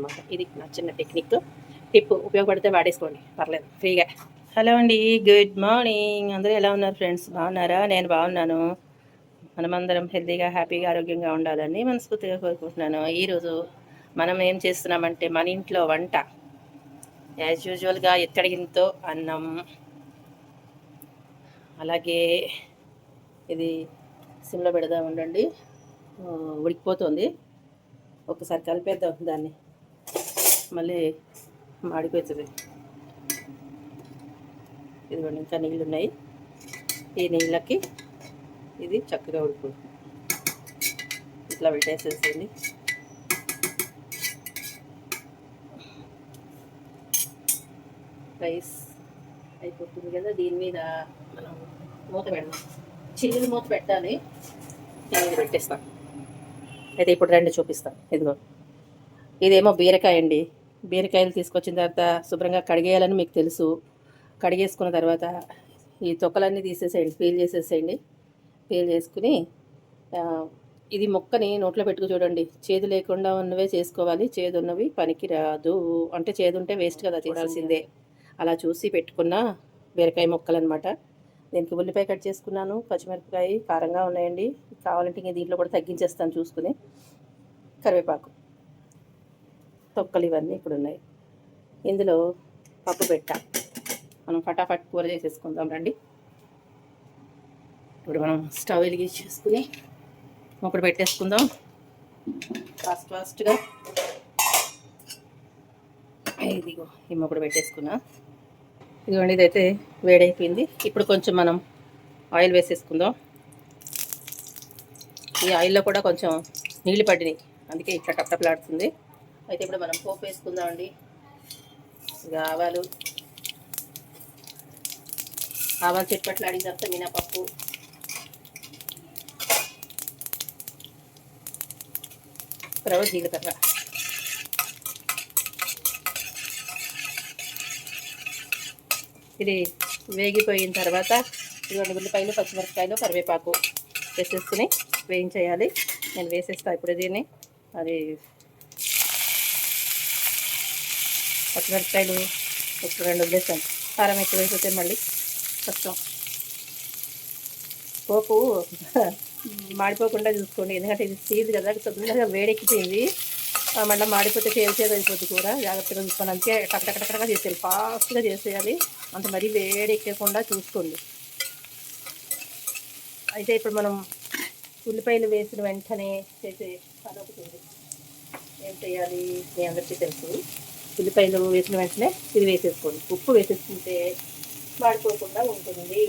అనమాట ఇది నా చిన్న టెక్నిక్. టిప్ ఉపయోగపడితే వాడేసుకోండి. పర్లేదు ఫ్రీగా. హలో అండి గుడ్ మార్నింగ్. అందరూ ఎలా ఉన్నారు ఫ్రెండ్స్? బాగున్నారా? నేను బాగున్నాను. మనమందరం హెల్తీగా హ్యాపీగా ఆరోగ్యంగా ఉండాలని మనస్ఫూర్తిగా కోరుకుంటున్నాను. ఈరోజు మనం ఏం చేస్తున్నామంటే మన ఇంట్లో వంట. యాజ్ యూజువల్గా ఎత్తడిగింతో అన్నం. అలాగే ఇది సిమ్లో పెడదాం ఉండండి. ఉడికిపోతుంది. ఒకసారి కలిపేద్దాం దాన్ని. మళ్ళీ మాడిపోతుంది ఇదిగోండి ఇంకా నీళ్ళు ఉన్నాయి ఈ నీళ్ళకి ఇది చక్కగా ఉడిపోతుంది ఇట్లా పెట్టేసేసింది రైస్ అయిపోతుంది కదా దీని మీద మనం మూత పెడదాం. చిల్లులు మూత పెట్టాలి నేను ఇది పెట్టేస్తాను అయితే ఇప్పుడు రెండు చూపిస్తాను ఇదిగో ఇదేమో బీరకాయ అండి. బీరకాయలు తీసుకొచ్చిన తర్వాత శుభ్రంగా కడిగేయాలని మీకు తెలుసు. కడిగేసుకున్న తర్వాత ఈ తొక్కలన్నీ తీసేసేయండి పీల్ చేసేసేయండి. పీల్ చేసుకుని ఇది మొక్కని నోట్లో పెట్టుకు చూడండి. చేదు లేకుండా ఉన్నవే చేసుకోవాలి. చేదు ఉన్నవి పనికి రాదు అంటే చేదు ఉంటే వేస్ట్ కదా తినాల్సిందే అలా చూసి పెట్టుకున్న బీరకాయ మొక్కలు అనమాట దీనికి ఉల్లిపాయ కట్ చేసుకున్నాను. పచ్చిమిరపకాయ కారంగా ఉన్నాయండి. కావాలంటే ఇంక దీంట్లో కూడా తగ్గించేస్తాను చూసుకుని. కరివేపాకు. తొక్కలు ఇవన్నీ ఇప్పుడు ఉన్నాయి ఇందులో పప్పు పెట్ట. మనం ఫటాఫట్ కూర చేసేసుకుందాం రండి. ఇప్పుడు మనం స్టవ్ వెలిగించేసుకుని ఇప్పుడు పెట్టేసుకుందాం. ఫాస్ట్ ఫాస్ట్గా. ఇదిగో ఈ మొక్కడు పెట్టేసుకున్నా. ఇదిగోండి ఇదైతే వేడైపోయింది. ఇప్పుడు కొంచెం మనం ఆయిల్ వేసేసుకుందాం. ఈ ఆయిల్లో కూడా కొంచెం నీళ్ళు పడినాయి అందుకే ఇట్లా టప్టప్లాడుతుంది అయితే ఇప్పుడు మనం పోపు వేసుకుందామండి. ఇక ఆవాలు. చెట్పట్లు అడిగిన తర్వాత మినపప్పు. తర్వాత జీలకర్ర. ఇది వేగిపోయిన తర్వాత రెండు ఉల్లిపాయలు పచ్చిమిరపకాయలు కరివేపాకు వేసేసుకుని వేయించేయాలి. నేను వేసేస్తా ఇప్పుడు దీన్ని. అది పచ్చిమిరపకాయలు ఒక రెండు వదిలేసాను కారం ఎక్కువ వేసితే మళ్ళీ కష్టం. పోపు మాడిపోకుండా చూసుకోండి. ఎందుకంటే ఇది సీజ్ కదా తొందరగా వేడెక్కిపోయింది. మళ్ళీ మాడిపోతే చేసేది అయిపోద్ది కూర. జాగ్రత్తగా చూసుకోండి. అంతే టకటకటకగా చేసేయాలి. ఫాస్ట్గా చేసేయాలి. అంత మరీ వేడెక్కకుండా చూసుకోండి. అయితే ఇప్పుడు మనం ఉల్లిపాయలు వేసిన వెంటనే చేసే పని ఏం చేయాలి? మీ అందరికీ తెలుసు. ఉల్లిపాయలు వేసిన వెంటనే ఇది వేసేసుకోండి. ఉప్పు వేసేసుకుంటే మాడిపోకుండా ఉంటుంది.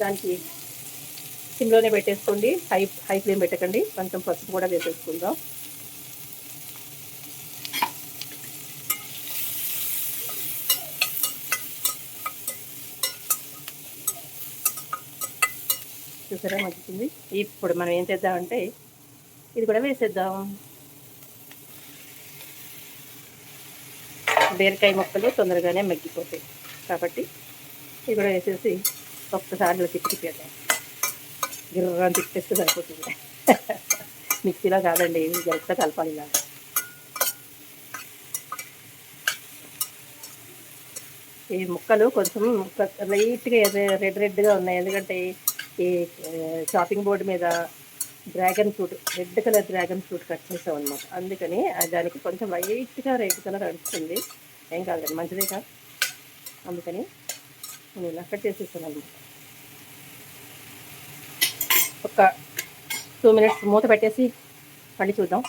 దానికి సిమ్లోనే పెట్టేసుకోండి. హై హై ఫ్లేమ్ పెట్టకండి. కొంచెం పసుపు కూడా వేసేసుకుందాం. చూసారా? మంచిది ఇప్పుడు మనం ఏం చేద్దామంటే ఇది కూడా వేసేద్దాం. బీరకాయ ముక్కలు తొందరగానే మగ్గిపోతాయి. కాబట్టి ఇక్కడ కూడా వేసేసి ఒక్కసారిలో తిప్పిపోతాం తిప్పి తిప్పేస్తే సరిపోతుంది. మిక్సీలో కాదండి గరిటతో కలపాలి ఇలా ఈ ముక్కలు కొంచెం లైట్గా రెడ్ రెడ్గా ఉన్నాయి. ఎందుకంటే ఈ షాపింగ్ బోర్డు మీద dragon fruit red colour dragon fruit cut చేసాం అనమాట అందుకని దానికి కొంచెం వైట్గా రెడ్ కలర్ అడుగుతుంది ఏం కాదు కదా మంచిదే కాదు. అందుకని నేను ఇలా కట్ చేసేసాను అనమాట ఒక టూ మినిట్స్ మూత పెట్టేసి మళ్ళీ చూద్దాం.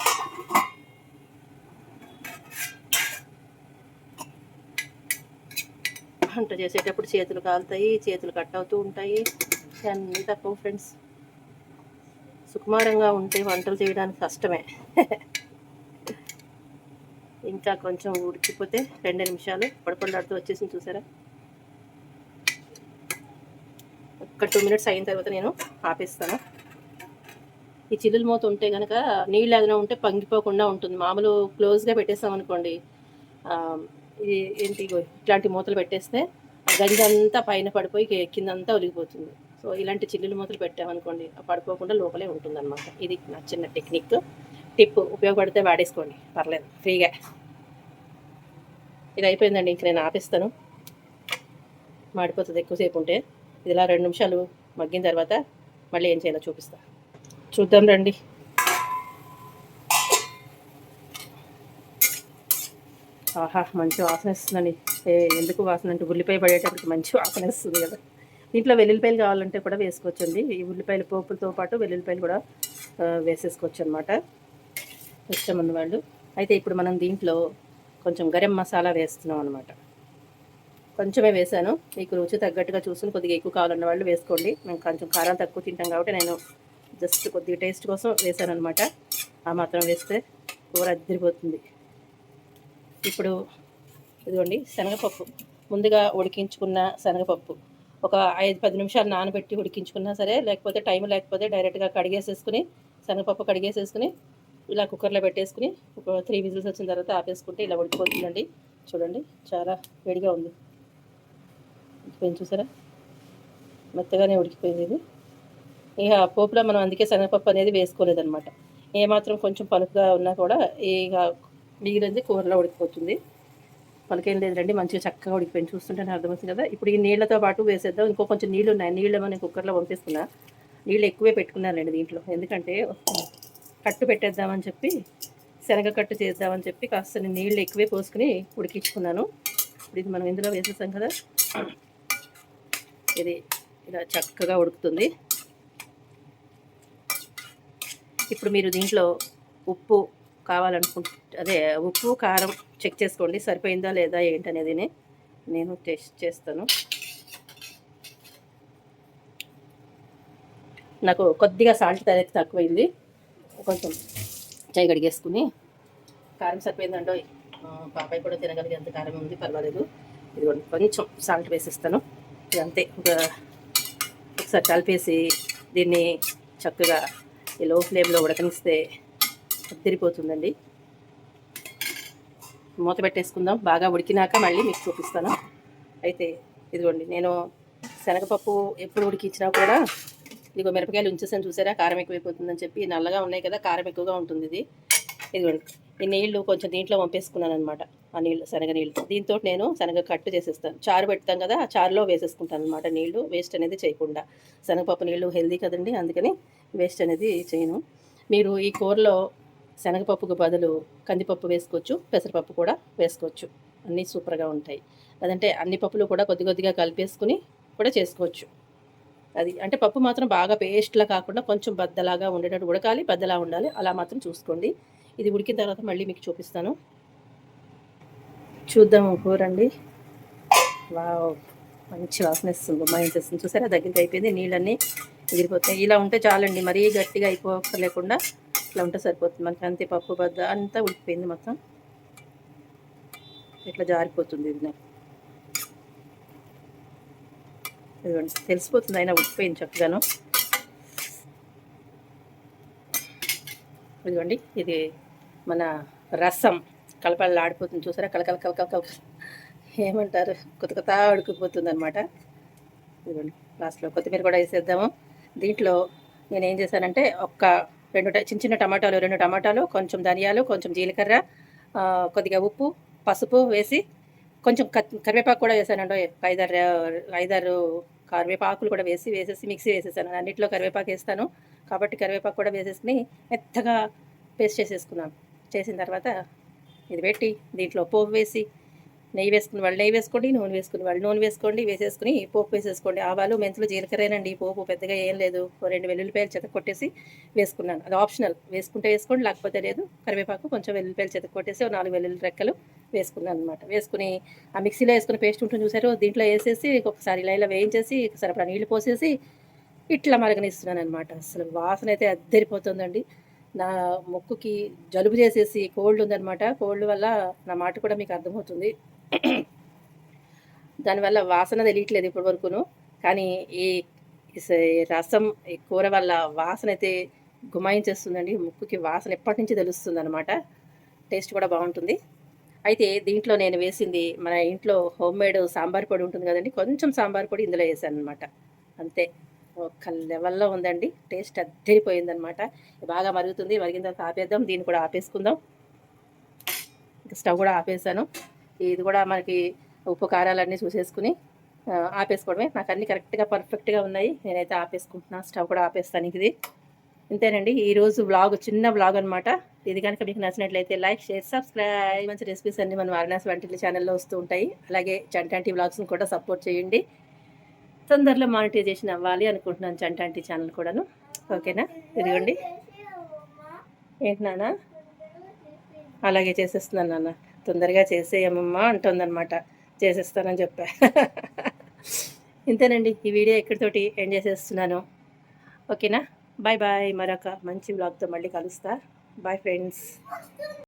వంట చేసేటప్పుడు చేతులు కాలుతాయి చేతులు కట్ అవుతూ ఉంటాయి. అన్నీ తక్కువ ఫ్రెండ్స్. సుకుమారంగా ఉంటే వంటలు చేయడానికి కష్టమే. ఇంకా కొంచెం ఉడికిపోతే రెండు నిమిషాలు పడపండాడుతూ వచ్చేసి చూసారా? ఒక టూ మినిట్స్ అయిన తర్వాత నేను ఆపేస్తాను. ఈ చిల్లులు మూత ఉంటే కనుక నీళ్ళు ఏదైనా ఉంటే పంగిపోకుండా ఉంటుంది. మామూలు క్లోజ్గా పెట్టేస్తాం అనుకోండి ఇది ఏంటి ఇట్లాంటి మూతలు పెట్టేస్తే గంజంతా పైన పడిపోయి కిందంతా ఒలిగిపోతుంది. సో ఇలాంటి చిల్లులు మూతలు పెట్టామనుకోండి పడిపోకుండా లోపలే ఉంటుంది అనమాట ఇది నా చిన్న టెక్నిక్. టిప్ ఉపయోగపడితే వాడేసుకోండి. పర్లేదు ఫ్రీగా. ఇది అయిపోయిందండి ఇంక నేను ఆపిస్తాను. మాడిపోతుంది ఎక్కువసేపు ఉంటే. ఇది ఇలా రెండు నిమిషాలు మగ్గిన తర్వాత మళ్ళీ ఏం చేయాలో చూపిస్తా. చూద్దాం రండి. ఆహా మంచి వాసన వస్తుందండి. ఎందుకు వాసన అంటే ఉల్లిపాయ పడేటప్పటికి మంచి వాసన వస్తుంది కదా. దీంట్లో వెల్లుల్లిపాయలు కావాలంటే కూడా వేసుకోవచ్చండి. ఈ ఉల్లిపాయలు పోపులతో పాటు వెల్లుల్లిపాయలు కూడా వేసేసుకోవచ్చు అనమాట ఇష్టం ఉన్నవాళ్ళు. అయితే ఇప్పుడు మనం దీంట్లో కొంచెం గరం మసాలా వేస్తున్నాం అనమాట కొంచెమే వేసాను మీకు రుచి తగ్గట్టుగా చూసుకుని కొద్దిగా ఎక్కువ కావాలన్న వాళ్ళు వేసుకోండి. మేము కొంచెం కారం తక్కువ తింటాం కాబట్టి నేను జస్ట్ కొద్దిగా టేస్ట్ కోసం వేసాను అనమాట ఆ మాత్రం వేస్తే కూర అద్దరిపోతుంది. ఇప్పుడు ఇదిగోండి శనగపప్పు. ముందుగా ఉడికించుకున్న శనగపప్పు. ఒక ఐదు పది నిమిషాలు నానబెట్టి ఉడికించుకున్నా సరే లేకపోతే టైం లేకపోతే డైరెక్ట్గా కడిగేసేసుకుని శనగపప్పు కడిగేసేసుకుని ఇలా కుక్కర్లో పెట్టేసుకుని ఒక త్రీ విజిల్స్ వచ్చిన తర్వాత ఆపేసుకుంటే ఇలా ఉడికిపోతుందండి. చూడండి చాలా వేడిగా ఉంది. ఉడికిపోయింది చూసారా? మెత్తగానే ఉడికిపోయింది ఇది. ఇక పోపులో మనం అందుకే శనగపప్పు అనేది వేసుకోలేదనమాట ఏమాత్రం కొంచెం పలుకుగా ఉన్నా కూడా ఇక మిగిలింది కూరలో ఉడికిపోతుంది. పలకేం లేదండి మంచిగా చక్కగా ఉడికిపోయింది. చూస్తుంటేనే అర్థమవుతుంది కదా. ఇప్పుడు ఈ నీళ్ళతో పాటు వేసేద్దాం. ఇంకో కొంచెం నీళ్ళు ఉన్నాయి. నీళ్ళు ఏమో నేను కుక్కర్లో పంపిస్తున్నా నీళ్ళు ఎక్కువే పెట్టుకున్నానండి దీంట్లో. ఎందుకంటే కట్టు పెట్టేద్దామని చెప్పి శనగ కట్టు చేద్దామని చెప్పి కాస్త నీళ్ళు ఎక్కువే పోసుకుని ఉడికించుకున్నాను. ఇప్పుడు ఇది మనం ఇందులో వేసేసాం కదా. ఇది ఇలా చక్కగా ఉడుకుతుంది. ఇప్పుడు మీరు దీంట్లో ఉప్పు కావాలనుకుంటే అదే ఉప్పు కారం చెక్ చేసుకోండి. సరిపోయిందా లేదా ఏంటనేది నేను టెస్ట్ చేస్తాను. నాకు కొద్దిగా సాల్ట్ అనేది తక్కువైంది. కొంచెం చేయి కడిగేసుకుని కారం సరిపోయిందండో పాపాయి కూడా తినగలిగే అంత కారం ఉంది పర్వాలేదు. ఇది కొంచెం సాల్ట్ వేసిస్తాను. ఇది అంతే ఒక ఒకసారి కలిపేసి దీన్ని చక్కగా ఈ లో ఫ్లేమ్లో ఉడకనిస్తే తిరిగిపోతుందండి మూత పెట్టేసుకుందాం బాగా ఉడికినాక మళ్ళీ మీకు చూపిస్తాను. అయితే ఇదిగోండి నేను శనగపప్పు ఎప్పుడు ఉడికించినా కూడా ఇదిగో మిరపకాయలు ఉంచేసాను చూసారా? కారం ఎక్కువైపోతుందని చెప్పి నల్లగా ఉన్నాయి కదా కారం ఎక్కువగా ఉంటుంది ఇది. ఇదిగోండి ఈ నీళ్ళు కొంచెం దీంట్లో పంపేసుకున్నాను అనమాట ఆ నీళ్ళు శనగ నీళ్ళు దీంతో నేను శనగ కట్టు చేసేస్తాను. చారు పెడతాం కదా ఆ చారులో వేసేసుకుంటాను అనమాట నీళ్ళు. వేస్ట్ అనేది చేయకుండా. శనగపప్పు నీళ్ళు హెల్దీ కదండి అందుకని వేస్ట్ అనేది చేయను. మీరు ఈ కూరలో శనగపప్పుకు బదులు కందిపప్పు వేసుకోవచ్చు పెసరపప్పు కూడా వేసుకోవచ్చు. అన్నీ సూపర్గా ఉంటాయి. లేదంటే అన్ని పప్పులు కూడా కొద్ది కొద్దిగా కలిపేసుకుని కూడా చేసుకోవచ్చు. అది అంటే పప్పు మాత్రం బాగా పేస్ట్లా కాకుండా కొంచెం బద్దలాగా ఉండేటట్టు ఉడకాలి బద్దలా ఉండాలి. అలా మాత్రం చూసుకోండి. ఇది ఉడికిన తర్వాత మళ్ళీ మీకు చూపిస్తాను. చూద్దాం కూరండి వా వావ్ మంచి వాసన ఇస్తుంది గుమ్మాయించేస్తుంది చూసారా? దగ్గరికి అయిపోయింది. నీళ్ళన్నీ ఎగిరిపోతాయి ఇలా ఉంటే చాలండి. మరీ గట్టిగా అయిపోకలేకుండా ఇట్లా ఉంటే సరిపోతుంది. మనకి అంతే పప్పు బద్ద అంతా ఉడికిపోయింది మొత్తం. ఇట్లా జారిపోతుంది ఇది నాకు? ఇదిగోండి తెలిసిపోతుంది అయినా ఉడికిపోయింది చక్కగాను. ఇదిగోండి ఇది మన రసం. కలపలు ఆడిపోతుంది చూసారా? కలకల కలకల కలకల ఏమంటారు కొత్త కొత్త ఉడికిపోతుంది అనమాట ఇదిగోండి లాస్ట్లో కొత్తిమీర కూడా వేసేద్దాము. దీంట్లో నేను ఏం చేశానంటే ఒక్క రెండు చిన్న చిన్న టమాటాలు రెండు టమాటాలు కొంచెం ధనియాలు కొంచెం జీలకర్ర కొద్దిగా ఉప్పు పసుపు వేసి కొంచెం కరివేపాకు కూడా వేసానండి ఐదారు ఐదారు కరివేపాకులు కూడా వేసి వేసేసి మిక్సీ వేసేసాను. అన్నింటిలో కరివేపాకు వేస్తాను. కాబట్టి కరివేపాకు కూడా వేసేసుకుని మెత్తగా పేస్ట్ చేసేసుకున్నాను. చేసిన తర్వాత ఇది పెట్టి దీంట్లో పోపు వేసి నెయ్యి వేసుకుని వాళ్ళు నెయ్యి వేసుకోండి నూనె వేసుకుని వాళ్ళు నూనె వేసుకోండి వేసేసుకుని పోపు వేసేసుకోండి. ఆవాలు మెంతులు జీలకర్రేనండి పోపు పెద్దగా ఏం లేదు. రెండు వెల్లుల్లిపాయలు చెతక కొట్టేసి వేసుకున్నాను. అది ఆప్షనల్. వేసుకుంటే వేసుకోండి లేకపోతే లేదు. కరివేపాకు కొంచెం వెల్లుల్లిపాయలు చెతక కొట్టేసి నాలుగు వెల్లుల్లి రెక్కలు వేసుకున్నాను అనమాట వేసుకుని ఆ మిక్సీలో వేసుకుని పేస్ట్ ఉంటుంది చూసారు దీంట్లో వేసేసి ఒకసారి ఇలా ఇలా వేయించేసి సరిపడా నీళ్ళు పోసేసి ఇట్లా మరగనిస్తున్నాను అనమాట అసలు వాసన అయితే అద్దరిపోతుందండి. నా ముక్కుకి జలుబు చేసేసి కోల్డ్ ఉందనమాట కోల్డ్ వల్ల నా మాట కూడా మీకు అర్థమవుతుంది. దానివల్ల వాసన తెలియట్లేదు ఇప్పటి వరకును. కానీ ఈ స- రసం ఈ కూర వల్ల వాసన అయితే గుమాయించేస్తుందండి. ముక్కుకి వాసన ఎప్పటి నుంచి తెలుస్తుంది అనమాట టేస్ట్ కూడా బాగుంటుంది. అయితే దీంట్లో నేను వేసింది మన ఇంట్లో హోమ్ మేడ్ సాంబార్ పొడి ఉంటుంది కదండి. కొంచెం సాంబార్ పొడి ఇందులో వేసాను అనమాట అంతే. ఒక లెవెల్లో ఉందండి. టేస్ట్ అద్దరిపోయిందనమాట బాగా మరుగుతుంది. మరిగిన తర్వాత ఆపేద్దాం. దీన్ని కూడా ఆపేసుకుందాం. స్టవ్ కూడా ఆపేసాను. ఇది కూడా మనకి ఉప్పు కారాలన్నీ చూసేసుకుని ఆపేసుకోవడమే. నాకు అన్ని కరెక్ట్గా పర్ఫెక్ట్గా ఉన్నాయి. నేనైతే ఆపేసుకుంటున్నా. స్టవ్ కూడా ఆపేస్తాను ఇది. ఇంతేనండి. ఈరోజు బ్లాగ్ చిన్న బ్లాగ్ అనమాట ఇది కనుక మీకు నచ్చినట్లయితే లైక్ షేర్ సబ్స్క్రైబ్. మంచి రెసిపీస్ అన్ని మన వారణాసి వంటిల ఛానల్లో వస్తూ ఉంటాయి. అలాగే చంటాంటి బ్లాగ్స్ని కూడా సపోర్ట్ చేయండి. తొందరలో మానిటైజేషన్ అవ్వాలి అనుకుంటున్నాను చంటాంటి ఛానల్ కూడాను. ఓకేనా? ఇదిగోండి. ఏంటి నాన్న? అలాగే చేసేస్తున్నాను నాన్న. తొందరగా చేసేయమ్మమ్మా అంటుందన్నమాట. చేసేస్తానని చెప్పా. ఇంతేనండి ఈ వీడియో ఎక్కడితోటి ఎండ్ చేసేస్తున్నాను. ఓకేనా? బాయ్ బాయ్ మరొక మంచి బ్లాగ్తో మళ్ళీ కలుస్తా. Bye friends.